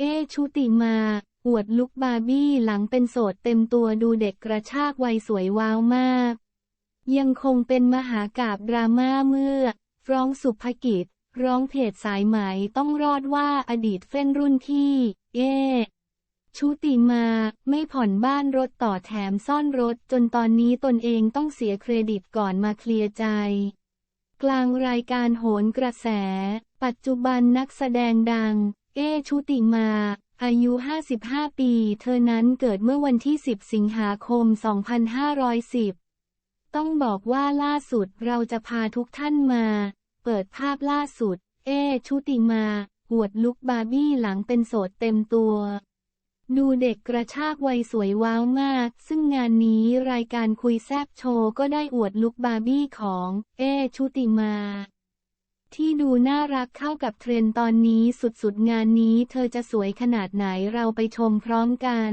เอชุติมา อวดลุกบาร์บี้หลังเป็นโสดเต็มตัวดูเด็กกระชากวัยสวยว้าวมาก ยังคงเป็นมหากาบดราม่าเมื่อร้องสุภกิจ ร้องเพจสายไหมต้องรอดว่าอดีตเฟ้นรุ่นพี่ เอชุติมาไม่ผ่อนบ้านรถต่อแถมซ่อนรถจนตอนนี้ตนเองต้องเสียเครดิตก่อนมาเคลียร์ใจ กลางรายการโหนกระแส ปัจจุบันนักแสดงดัง เอชุติมา อายุ 55 ปี เธอนั้นเกิดเมื่อวันที่ 10 สิงหาคม 2510 ต้องบอกว่าล่าสุดเราจะพาทุกท่านมา เปิดภาพล่าสุด เอชุติมาอวดลุกบาร์บี้หลังเป็นโสดเต็มตัว ดูเด็กกระชากวัยสวยว้าวมาก ซึ่งงานนี้รายการคุยแซบโชว์ก็ได้อวดลุกบาร์บี้ของ เอชุติมา ที่ดูน่ารักเข้ากับเทรนตอนนี้สุดๆงานนี้เธอจะสวยขนาดไหนเราไปชมพร้อมกัน